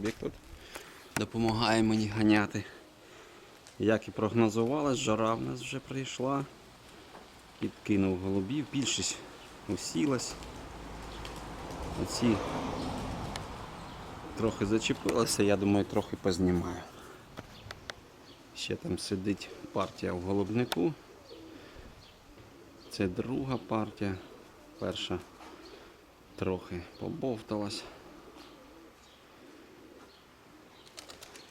Робік тут допомагає мені ганяти. Як і прогнозувалось, жара в нас вже прийшла. Підкинув голубів, більшість усілась. Оці трохи зачепилися, я думаю, трохи познімаю. Ще там сидить партія в голубнику. Це друга партія. Перша трохи побовталась.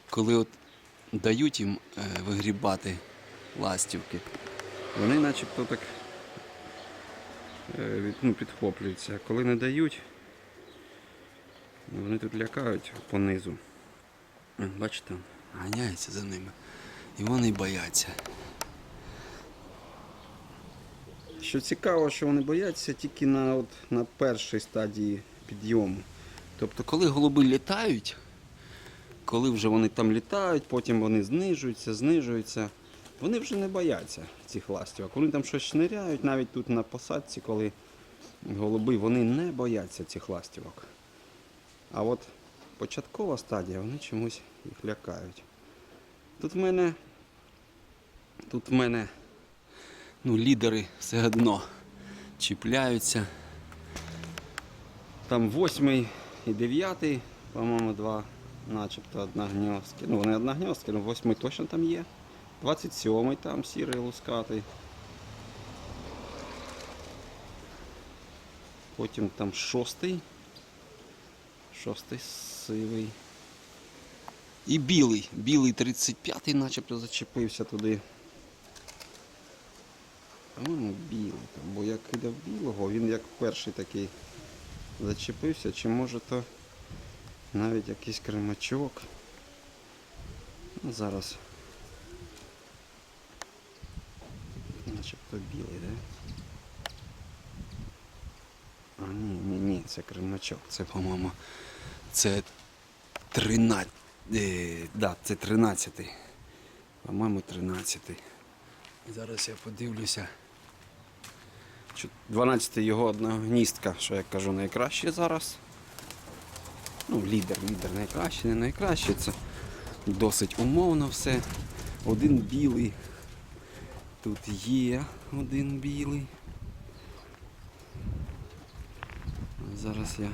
Коли от дають їм е, вигрібати ластівки, вони начебто так е, ну, підхоплюються. А коли не дають, вони тут лякають понизу. Бачите, ганяються за ними. І вони бояться. Що цікаво, що вони бояться тільки на, от, на першій стадії підйому. Тобто, коли голуби літають, коли вже вони там літають, потім вони знижуються, знижуються, вони вже не бояться цих ластівок. Вони там щось шниряють, навіть тут на посадці, коли голуби, вони не бояться цих ластівок. А от початкова стадія, вони чомусь їх лякають. Тут в мене, тут в мене ну, лідери все одно чіпляються. Там восьмий і дев'ятий, по-моєму, два, начебто одногньостки. Ну, вони одногньостки, ну восьмий точно там є. 27-й там сірий лускатий. Потім там шостий. Шостий сивий. І білий. Білий 35-й начебто зачепився туди. По-моєму, білий. Там, бо я кидав білого, він як перший такий зачепився, чи може то навіть якийсь кремачок. Ну, зараз. Начебто білий, да? А, ні, ні, ні, це кремачок. Це, по-моєму, це 13. Е, да, це 13. По-моєму, 13. Зараз я подивлюся. 12 його одногністка, що я кажу, найкраще зараз. Ну, лідер, лідер найкращий, не найкраще. Це досить умовно все. Один білий. Тут є один білий. Зараз я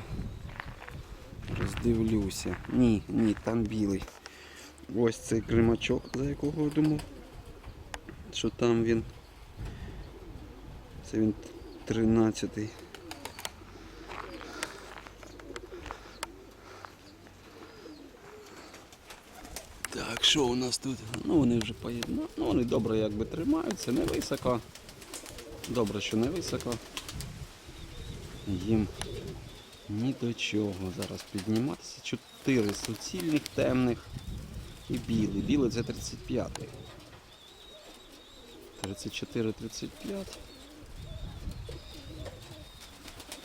роздивлюся. Ні, ні, там білий. Ось цей кримачок, за якого я думав, що там він. Це він 13-й. Так, що у нас тут? Ну вони вже поєднали. Ну вони добре якби тримаються, не високо. Добре, що не високо. Їм ні до чого зараз підніматися. Чотири суцільних, темних і білий. Білий це 35-й. 34-35.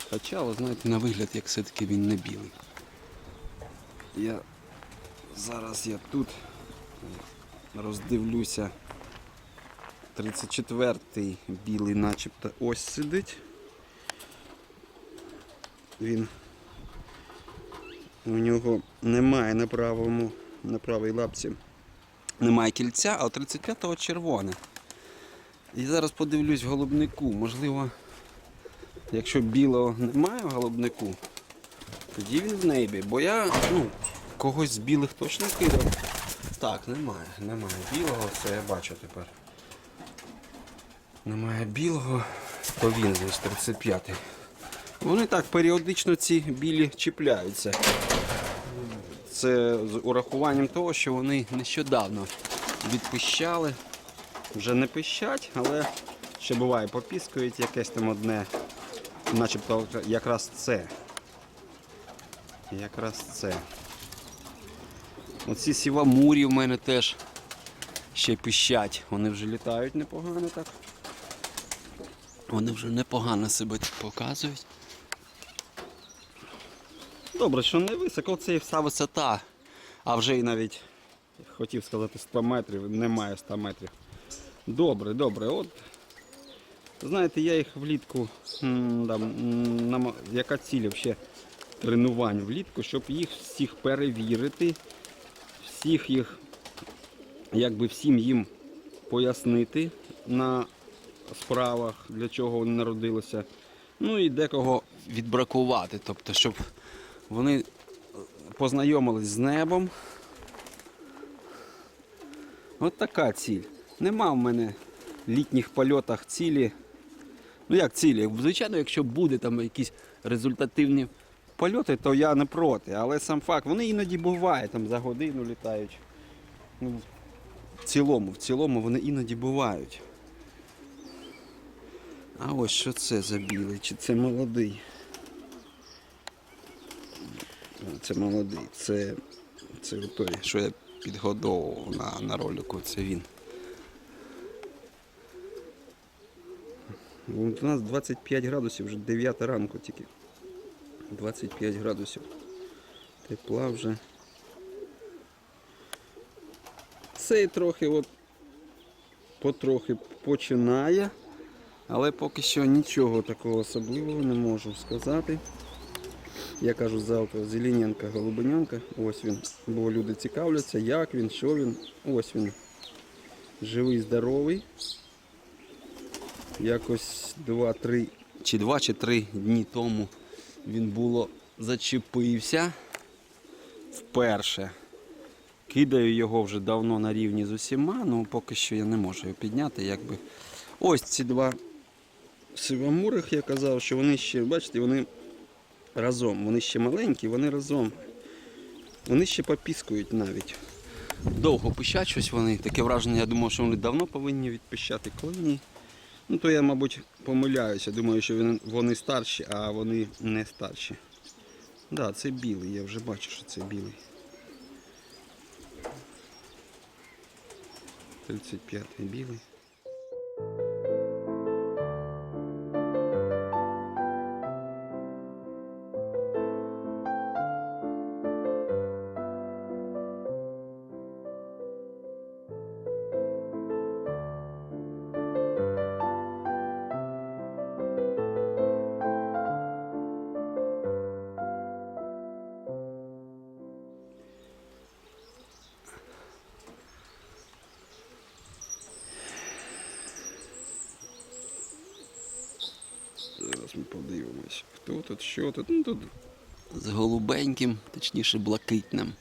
Хоча, ви знаєте, на вигляд, як все-таки він не білий. Я зараз я тут роздивлюся. 34-й білий начебто ось сидить. Він у нього немає на правому, на правій лапці. Немає кільця, а у 35-го червоне. І зараз подивлюсь в голубнику. Можливо, якщо білого немає в голубнику, тоді він в небі. Бо я ну, когось з білих точно кидав. Так, немає, немає білого, це я бачу тепер. Немає білого, то він десь 35-й. Вони так періодично ці білі чіпляються. Це з урахуванням того, що вони нещодавно відпищали. Вже не пищать, але ще буває попіскують якесь там одне. Начебто якраз це. Якраз це. Оці сівамурі в мене теж ще пищать. Вони вже літають непогано так. Вони вже непогано себе показують. Добре, що не високо, це і вся висота. А вже і навіть хотів сказати 100 метрів, немає 100 метрів. Добре, добре. От знаєте, я їх влітку, м, да, м, нам- яка ціль взагалі тренувань влітку, щоб їх всіх перевірити, всіх їх, якби всім їм пояснити на справах, для чого вони народилися. Ну і декого відбракувати, тобто, щоб вони познайомились з небом. От така ціль. Нема в мене в літніх польотах цілі. Ну як цілі? Звичайно, якщо буде там якісь результативні польоти, то я не проти. Але сам факт, вони іноді бувають, там за годину літають. Ну, в цілому, в цілому вони іноді бувають. А ось що це за білий? Чи це молодий? Це молодий. Це, це той, що я підгодовував на, на ролику. Це він. У нас 25 градусів, вже 9 ранку тільки. 25 градусів. Тепла вже. Цей трохи от потрохи починає, але поки що нічого такого особливого не можу сказати. Я кажу завтра Зелененка, Голубенянка. Ось він. Бо люди цікавляться, як він, що він. Ось він. Живий, здоровий. Якось 2-3 чи 2 чи 3 дні тому він було зачепився вперше. Кидаю його вже давно на рівні з усіма, ну поки що я не можу його підняти. Якби. Ось ці два сивамурих я казав, що вони ще, бачите, вони разом. Вони ще маленькі, вони разом. Вони ще попіскують навіть. Довго пищать щось вони. Таке враження, я думав, що вони давно повинні відпищати, коли ні. Ну то я, мабуть, помиляюся. Думаю, що вони старші, а вони не старші. Так, да, це білий, я вже бачу, що це білий. 35-й білий. Зараз ми подивимось, хто тут, що тут. Ну тут з голубеньким, точніше блакитним.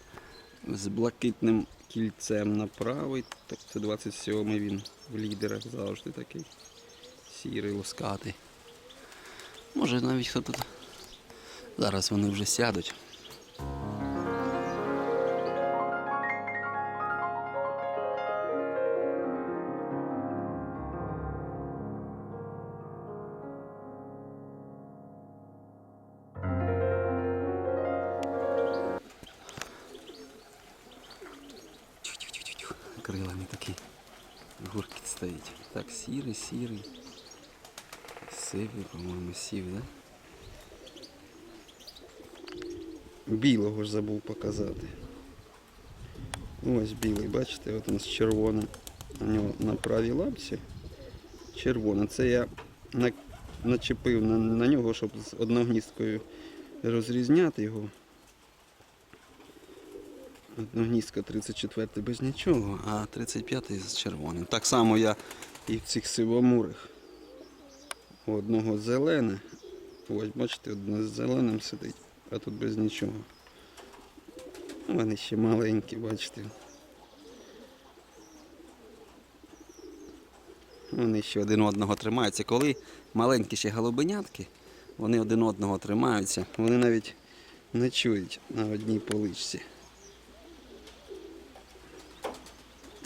З блакитним кільцем на правий. Так це 27-й він в лідерах завжди такий. Сірий, лускатий. Може навіть хто тут. Зараз вони вже сядуть. Стоїть. Так, сірий, сірий. Сивий, по-моєму, сів, да? Білого ж забув показати. Ось білий, бачите, от у нас червоне. У нього на правій лапці. Червоне. Це я начепив на, на нього, щоб з одногністкою розрізняти його. Одногніздка 34 без нічого, а 35 з червоним. Так само я і в цих сивомурих. У одного зелене. Ось бачите, одне з зеленим сидить, а тут без нічого. Вони ще маленькі, бачите. Вони ще один одного тримаються. Коли маленькі ще голубенятки, вони один одного тримаються. Вони навіть ночують на одній поличці.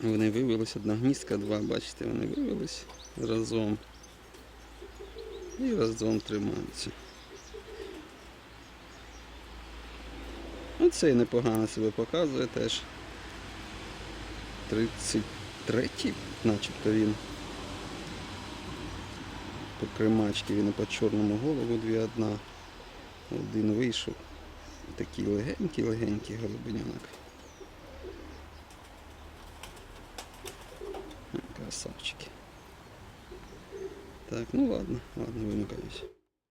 Вони вивелись, одна гніздка, два, бачите, вони вивелись разом. І разом тримаються. Оцей непогано себе показує теж. 33-й, начебто він. По кремачці він по чорному голову дві одна. Один вийшов. Такий легенький, легенький Так, ну ладно, ладно, вимикаюсь.